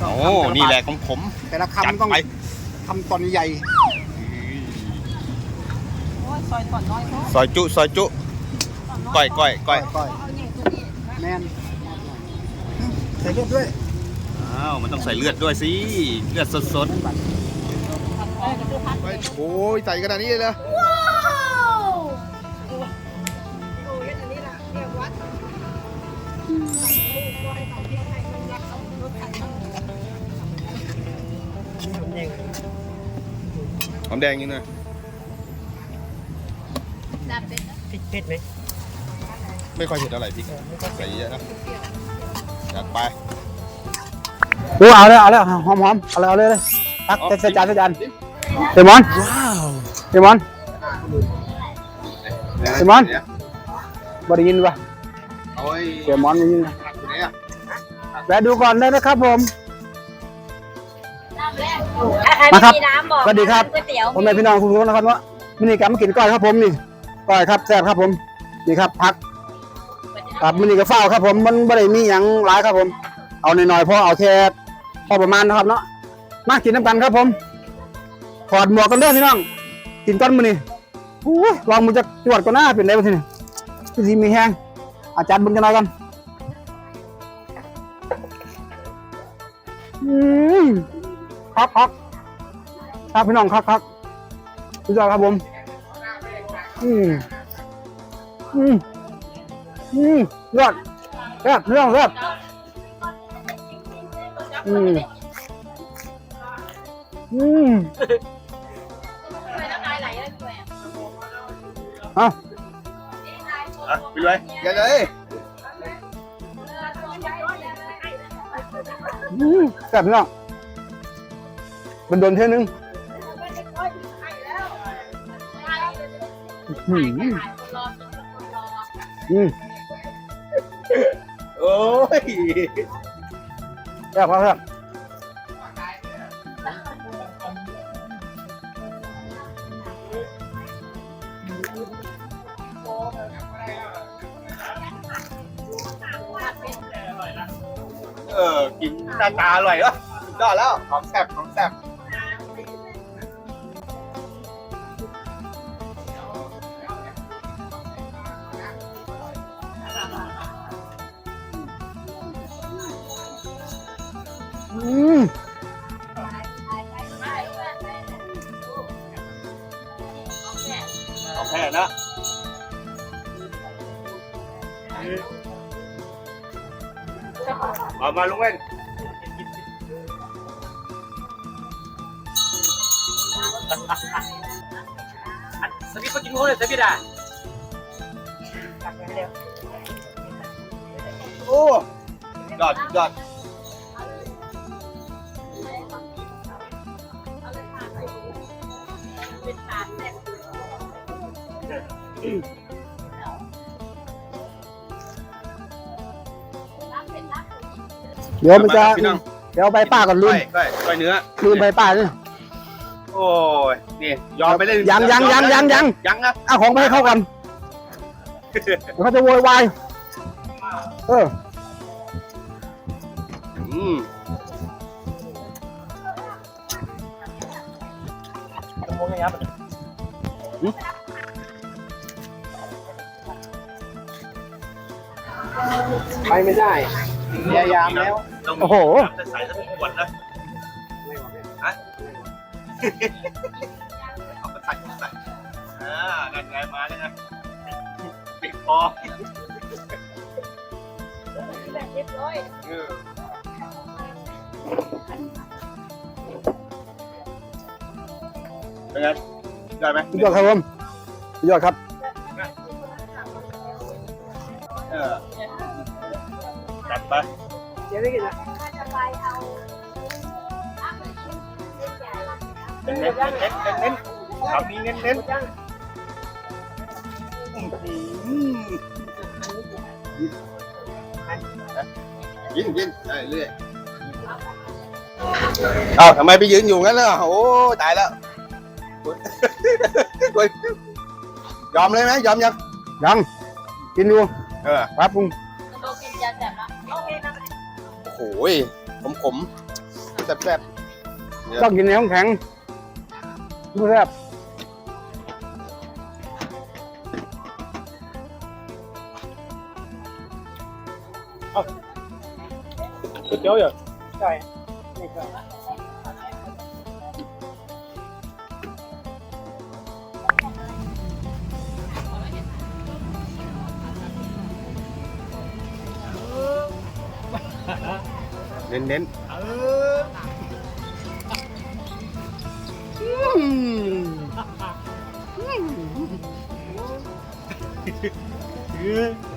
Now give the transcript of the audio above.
โอ้ นี่แหละของผมแต่ละจัดคำต้องไปคำตอนใหญ่ โอ้ยซอยก่อนน้อยเขาซอยจุ ซอยจุ ก้อยก้อยก้อยก้อยเอาอย่างตัวนี้แมนใส่เลือดด้วยอ้าวมันต้องใส่เลือดด้วยสิเลือดสดเออจะดูพัดโอ้ยใส่ขนาดนี้เลยเหรอว้าวโอ้ยอันนี้ล่ะเรียกวัดๆหอมแดงนี่นะดับเป็นนะพริกเผ็ดไหม ไม่ค่อยเผ็ดเท่าไหร่พริกใส่เยอะนะจัดไปโอ้เอาเลยเอาเลยหอมหอมเอาเลยเอาเลยเลยตักใส่จานใส่จานเดมอนเดมอนเดมอนบริยินปะโอ้ยเดมอนบริยินผักอยู่ไหนอะแวะดูก่อนได้นะครับผมใครมาครับไม่มีน้ำบอกสวัสดีครับก๋วยเตี๋ยวผมแม่พี่น้องคุณรู้นะครับว่ามินิกรรมกินก้อยครับผมนี่ก้อยครับแซ่บครับผมนี่ครับพัก ครับมินิกระเฝ้าครับ ผมมันไม่ได้มีอย่างหลายครับผม เอาหน่อยๆพอเอาแค่พอประมาณนะครับเนาะมากินน้ำกันครับผมถอดหมวกกันเด้อพี่น้องกินก้อนมือนี่อู้ยลองมือจะจวดก็น่าเป็นไรบ้างทีนี่พี่สีมีแห้งอาจารย์บุญกันหน่อยกันอืมครับครับครับพี่น้องครับครับสุดยอดครับผม อืมอืม อืมยอดแซ่บเรื่องแซ่บอืมอืมเอาอะไปเลยอย่าเลยอืมแซ่บพี่น้องมันโดนเท่านึงอืมอืม โอ้ยแซ่บครับแซ่บเออ กินหน้าตาอร่อยเหรอสุดยอดแล้ว ของแซ่บของ อืมของแท้นะเอามาลุงเว้นสวิตก็กินโค้งเลยสวิตอะโอ้ยอดยอด เดี๋ยวมันจะ พี่น้องเดี๋ยวไปป้าก่อนลืก้มอยก้อยก้อยเนื้อลืมไปป้าเนี่ย โอ้ยนี่ยอมไปเล่นยังยังยังยังยัง ยังนะเอาของไปให้เขาก่อนเดี๋ยวเขาจะโวยวายเออ อืม ไปไม่ได้พยายามแล้วต้องโอ้โหจะใส่สักขวดนะฮะเอาไปใส่ใส่อ่านั่นไงมาแล้วนะปิดคอแบบเรียบร้อยเออเป็นไง ได้ไหมสุดยอดครับผมสุดยอดครับเออจัดไปเดี๋ยวได้กินนะจะไปเอาเน้นเน้นเน้นเน้นเน้นคำนี้เน้นเน้นอื้อหือยินยินได้เรื่อยเอ้าทำไมไปยืนอยู่งั้นล่ะโอ้ตายแล้ว ยอมเลยไหมยอมยังยังกินอยู่เออครับผมโตกินยาแสบละโอเคนะโอ้โหขมขมๆแซ่บต้องกินในห้องแข็งดูแซ่บก๋วยเตี๋ยวอยู่ใช่ๆเน้นเน้นๆ